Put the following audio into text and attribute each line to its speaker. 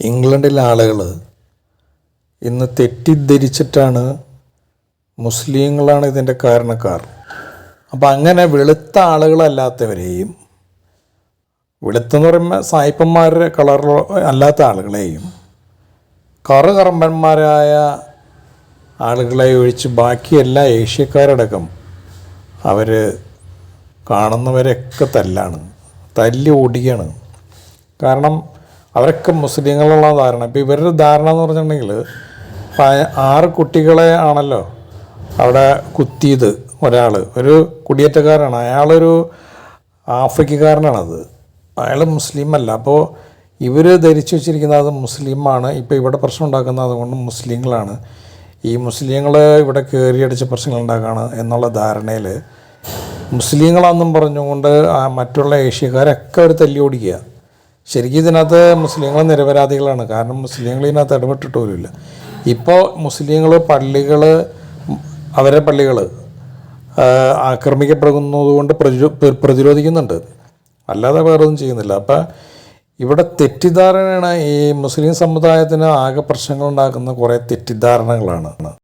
Speaker 1: ഇംഗ്ലണ്ടിലെ ആളുകൾ ഇന്ന് തെറ്റിദ്ധരിച്ചിട്ടാണ് മുസ്ലിങ്ങളാണ് ഇതിന്റെ കാരണക്കാർ. അപ്പം അങ്ങനെ വെളുത്ത ആളുകളല്ലാത്തവരെയും വെളുത്തെന്ന് പറയുമ്പോൾ സായിപ്പന്മാരുടെ കളറിൽ അല്ലാത്ത ആളുകളെയും കറുകറമ്പന്മാരായ ആളുകളെ ഒഴിച്ച് ബാക്കി എല്ലാ ഏഷ്യക്കാരടക്കം അവർ കാണുന്നവരൊക്കെ തല്ലാണ് തല്ലി ഓടിയാണ്. കാരണം അവരൊക്കെ മുസ്ലിങ്ങളുള്ള ധാരണ. ഇപ്പോൾ ഇവരുടെ ധാരണ എന്ന് പറഞ്ഞിട്ടുണ്ടെങ്കിൽ ആറ് കുട്ടികളെ ആണല്ലോ അവിടെ കുത്തിയത് ഒരാൾ ഒരു കുടിയേറ്റക്കാരനാണ്. അയാളൊരു ആഫ്രിക്കക്കാരനാണത്. അയാൾ മുസ്ലിം അല്ല അപ്പോൾ ഇവർ ധരിച്ചു വെച്ചിരിക്കുന്നത് മുസ്ലിമാണ്. ഇപ്പോൾ ഇവിടെ പ്രശ്നം ഉണ്ടാക്കുന്നത് അതുകൊണ്ട് മുസ്ലിങ്ങളാണ്. ഈ മുസ്ലിങ്ങൾ ഇവിടെ കയറിയടിച്ച് പ്രശ്നങ്ങൾ ഉണ്ടാക്കുകയാണ് എന്നുള്ള ധാരണയിൽ മുസ്ലിങ്ങളാണെന്നും പറഞ്ഞുകൊണ്ട് മറ്റുള്ള ഏഷ്യക്കാരൊക്കെ അവർ തല്ലി ഓടിക്കുക ശരിക്കും ഇതിനകത്ത് മുസ്ലിങ്ങൾ നിരപരാധികളാണ്. കാരണം മുസ്ലിങ്ങൾ ഇതിനകത്ത് ഇടപെട്ടിട്ട് പോലുമില്ല. ഇപ്പോൾ മുസ്ലിങ്ങൾ പള്ളികൾ അവരെ പള്ളികൾ ആക്രമിക്കപ്പെടുന്നതുകൊണ്ട് പ്രതിരോ പ്രതിരോധിക്കുന്നുണ്ട്. അല്ലാതെ വേറെ ഒന്നും ചെയ്യുന്നില്ല. അപ്പോൾ ഇവിടെ തെറ്റിദ്ധാരണയാണ് ഈ മുസ്ലിം സമുദായത്തിന് ആകെ പ്രശ്നങ്ങൾ ഉണ്ടാക്കുന്ന കുറേ തെറ്റിദ്ധാരണകളാണ്.